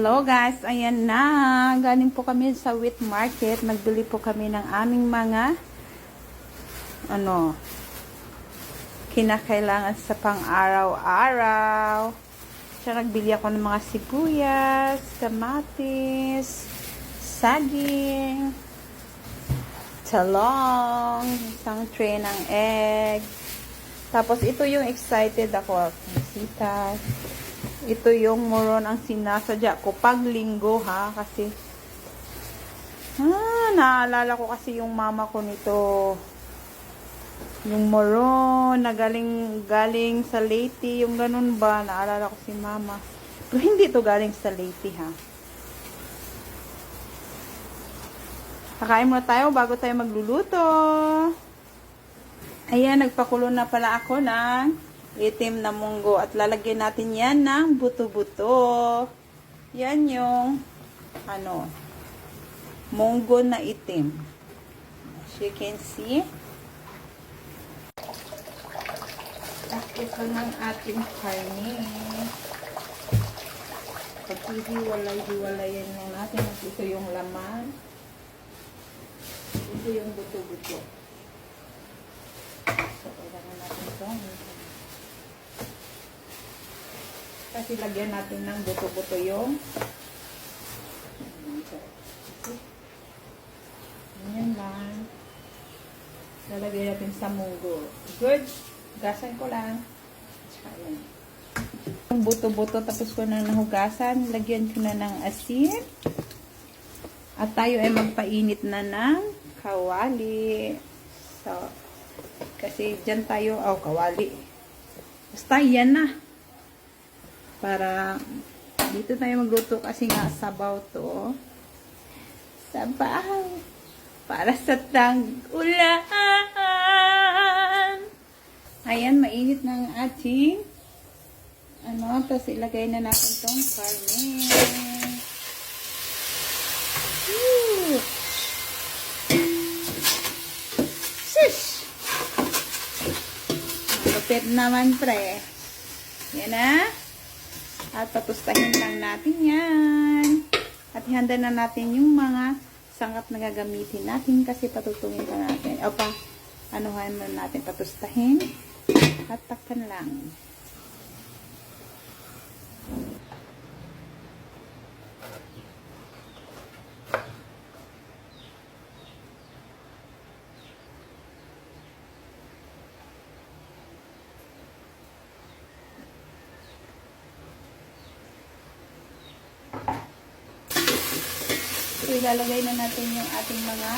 Hello guys, ayan na. Galing po kami sa wheat market. Nagbili po kami ng aming mga ano kinakailangan sa pang-araw-araw. Siya nagbili ako ng mga sibuyas, kamatis, saging, talong, isang tray ng egg. Tapos ito yung excited ako, sita. Ito yung moron ang sinasadya ko pag linggo ha? Kasi ah, naalala ko kasi yung mama ko nito. Yung moron na galing galing sa Leyte yung ganun ba? Naalala ko si mama. Pero hindi to galing sa Leyte ha? Kakain muna tayo bago tayo magluluto. Ayan nagpakulo na pala ako ng itim na munggo at lalagyan natin yan ng buto-buto. Yan yung ano munggo na itim. As you can see. At ito ng ating karne. Paghihiwalay-hiwalayan lang natin at ito yung laman. Ito yung buto-buto. So, kailangan natin ito. Kasi lagyan natin ng buto-buto yung Ganyan lang. Lalagay natin sa munggo. Good. Gasan ko lang. Ayan. Yung buto-buto tapos ko na nahugasan. Lagyan ko na ng asin. At tayo ay magpainit na ng kawali. So, kasi dyan tayo, oh, kawali. Basta yan na para dito tayo magluto kasi nga sabaw to. Sabaw. Para sa tag-ulan. Ayan, mainit na ang ating ano, tapos ilagay na natin tong karne. Woo! Shush! Lupit naman, pre. Yan na. At patustahin lang natin yan. At ihanda na natin yung mga sangap na gagamitin natin kasi patutungin pa natin. O pa, anuhan mo natin patustahin. At takpan lang. So, ilalagay na natin yung ating mga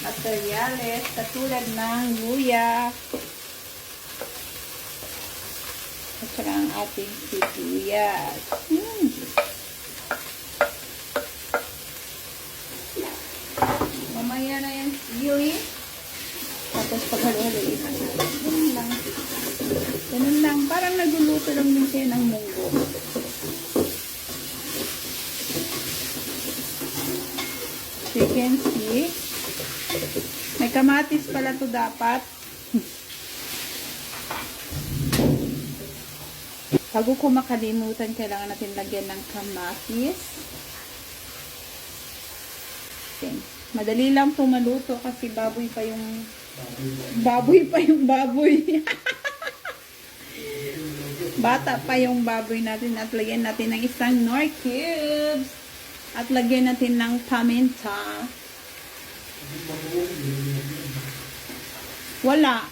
materyales katulad ng luya at saka ang ating sibuyas. Hmm. Mamaya na yan sili. Tapos paghalo-haloin na natin. Ganun lang. Ganun lang. Parang nagluluto lang din siya ng munggo. So you can see. May kamatis pala to dapat. Bago ko makalimutan, kailangan natin lagyan ng kamatis. Okay. Madali lang po maluto kasi baboy pa yung baboy pa yung baboy. Bata pa yung baboy natin at lagyan natin ng isang nor cubes. At lagyan natin ng paminta. Wala.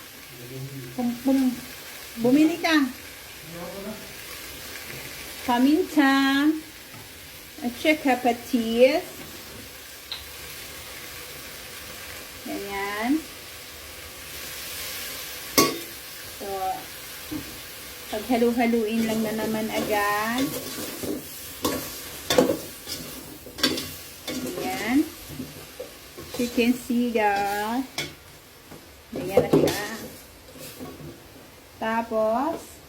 Kung, kung bumili ka. Paminta. At saka patis. Ganyan. So, paghalu-haluin lang na naman agad. Ayan. You can see guys. Ayan na siya. Tapos,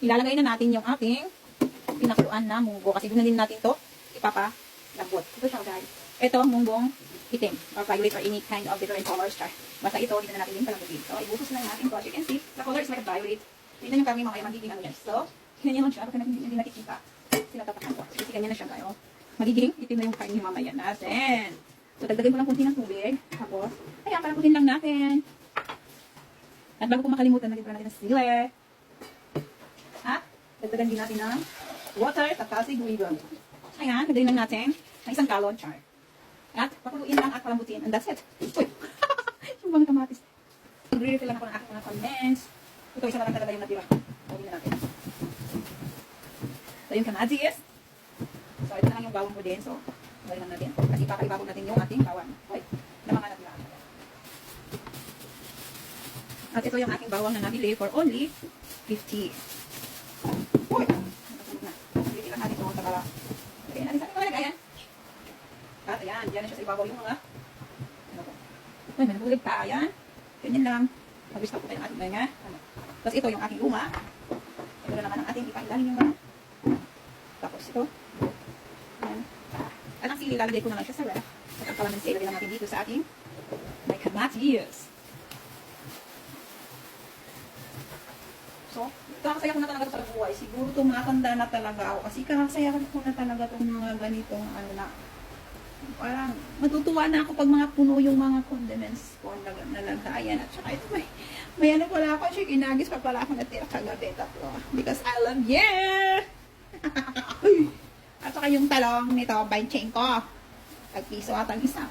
ilalagay na natin yung ating pinakuluan na munggo. Kasi doon na din natin to ipapalabot. Ito siya guys. Ito, munggong itim or violet or any kind of different colors char. Basta ito, dito na natin din palamutin. So, ibutos na natin to. As you can see, the color is like violet. Tignan yung kami mamaya magiging ano yan. So, Ganyan lang siya. Baka hindi, hindi nakikita. Tinatapakan ko. Kasi ganyan na siya kayo. Magiging itim na yung kain mamaya natin. So, dagdagan ko lang kunti ng tubig. Tapos, ayan, parang kutin lang natin. At bago ko makalimutan, pa natin ng sili. At, dagdagan din natin ng water at sigurigam. Ayan, dagdagan lang natin ng isang galon char. At, papuluin lang at palambutin. And that's it. Uy! yung bang kamatis. Nagre-refill lang ako ng aking mga condensed. Ito, isa lang talaga yung natira. Lagyan na natin. So, yung kamatis. So, ito na lang yung bawang ko din. So, lagyan lang natin. At ipapaibabaw natin yung ating bawang. Hoy, na mga natira. At ito yung aking bawang na nabili for only 50. Hoy, nakasunod na. Bibili lang natin ito sa kala. Okay, natin sa ating palagayan. At ayan, dyan na siya sa ibabaw yung mga ano ko. Uy, may nabulog pa. Ayan. Ganyan lang. Mag-wish ko tayo ng ating mga. Tapos ito yung aking luma. Ito na naman ang ating ipailalim yung mga. Tapos ito. Ayan. At ang sili, lalagay ko na lang siya sa ref. At ang kalamansi, ilagay natin dito sa ating may kamatis. So, kakasaya ko na talaga sa buhay. Siguro tumatanda na talaga ako. Kasi kakasaya ko na talaga itong mga ganitong ano na. Parang matutuwa na ako pag mga puno yung mga condiments ko na nalagayan. At saka ito may, may ano pala ako, chicken nuggets pa pala ako natira kagabi tatlo. Because I love you! At saka yung talong nito, baincheng ko. Tag-piso at ang isa.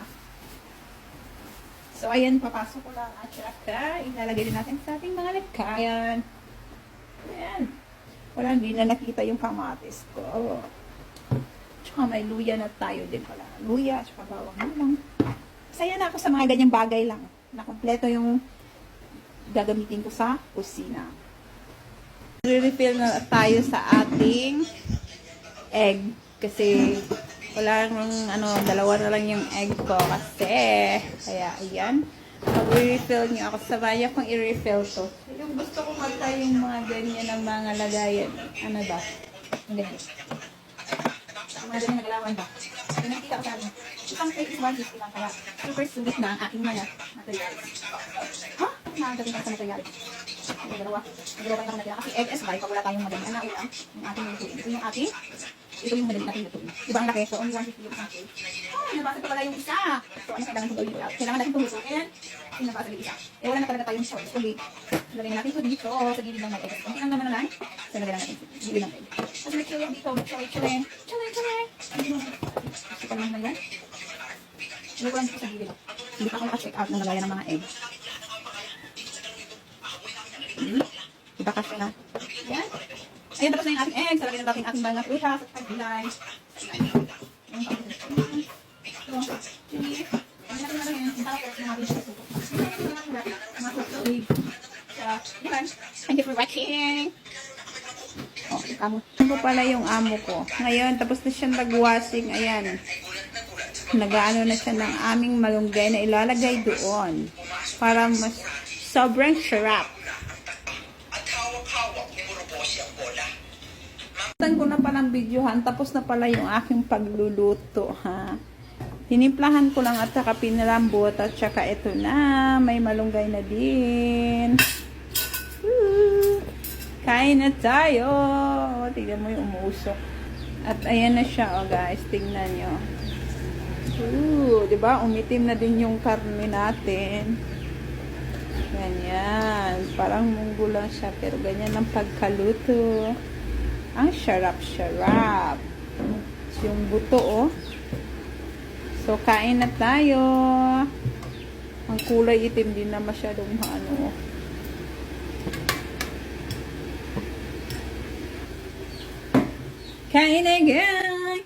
So, ayan, papasok ko lang at saka ilalagay din natin sa ating mga lagkayan. Ayan. Wala, hindi na nakita yung kamatis ko. Tsaka may luya na tayo din pala. Luya, tsaka bawang lang. Saya na ako sa mga ganyang bagay lang. Na kompleto yung gagamitin ko sa kusina. Re-refill na tayo sa ating egg. Kasi wala nang ano, dalawa na lang yung egg ko kasi. Kaya, ayan. Pag-refill niyo ako, sabay akong i-refill to. Yung gusto ko magta yung mga ganyan ng mga lagayan. Ano ba? Ganyan. Mga ganyan ba? Yung nakita ko sa akin. Isang plate is 150 lang kaya. Super sulit na ang aking mga materials. Ha? Nakagating ka sa materials. Yung dalawa. Dalawa yung nakatira. Kasi egg is by, pag wala tayong madami. Ano ulam? Yung ating. Ito yung ating ito yung madali natin lutuin. Diba ang laki? So, only 150 yung ating. Oh, nabasa pa pala yung isa. So, ano kailangan kong gawin? Kailangan natin tumusukin. Yung nabasa yung isa. Eh, wala na talaga tayong choice. Kundi, lagay natin ito dito sa gilid ng may egg. Kung ilang naman na lang, so lagay lang natin gilid ng egg. Tapos may chili dito. Chili, chili. Chili, chili. Ito lang na yan. Lagay ko lang sa gilid. Hindi pa ako naka-check out ng lagayan ng mga egg. Hmm? Diba kasi na? Yan. Ayan, tapos na yung ating eggs. Lagyan na natin ating mga prutas at pagbilay. Ito. Thank you for watching. Oh, amo. Amo pala yung amo ko. Ngayon, tapos na siya nag-washing. Ayan. Nag-ano na siya ng aming malunggay na ilalagay doon. Para mas sobrang sarap. Tan ko na palang videohan, tapos na pala yung aking pagluluto, ha. Tinimplahan ko lang at saka pinalambot at saka ito na, may malunggay na din. Woo! Kain na tayo. Tignan mo yung umuusok. At ayan na siya, oh guys. Tingnan nyo. Ooh, ba? Umitim na din yung karne natin. Ganyan. Parang munggo lang siya, pero ganyan ang pagkaluto. Ang sarap-sarap. Yung buto, oh. So, kain na tayo. Ang kulay itim din na masyadong ano. Kain na, guys!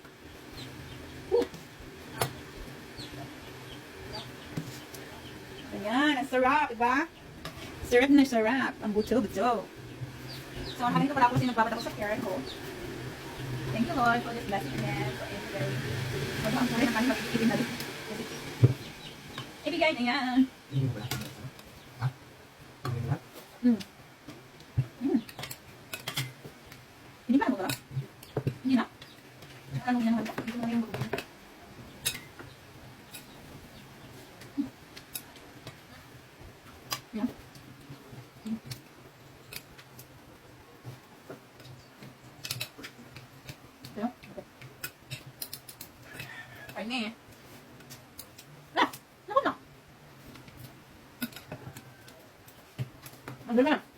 Ayan, ang sarap, diba? Sarap na sarap. Ang buto-buto. So, ang ko pala ako sinagbabad ako sa care ko. Thank you, Lord, for this blessing and for every Wala ang kulay ng na rin. Ibigay na yan. Ini mo ba? Ha? Ini mo ba? Mm. Mm. Hindi pa mo ba? Hindi na? Ano yan naman? Hindi ko na yung buto. Yan. Kain eh. Na! Naku na! Ano na?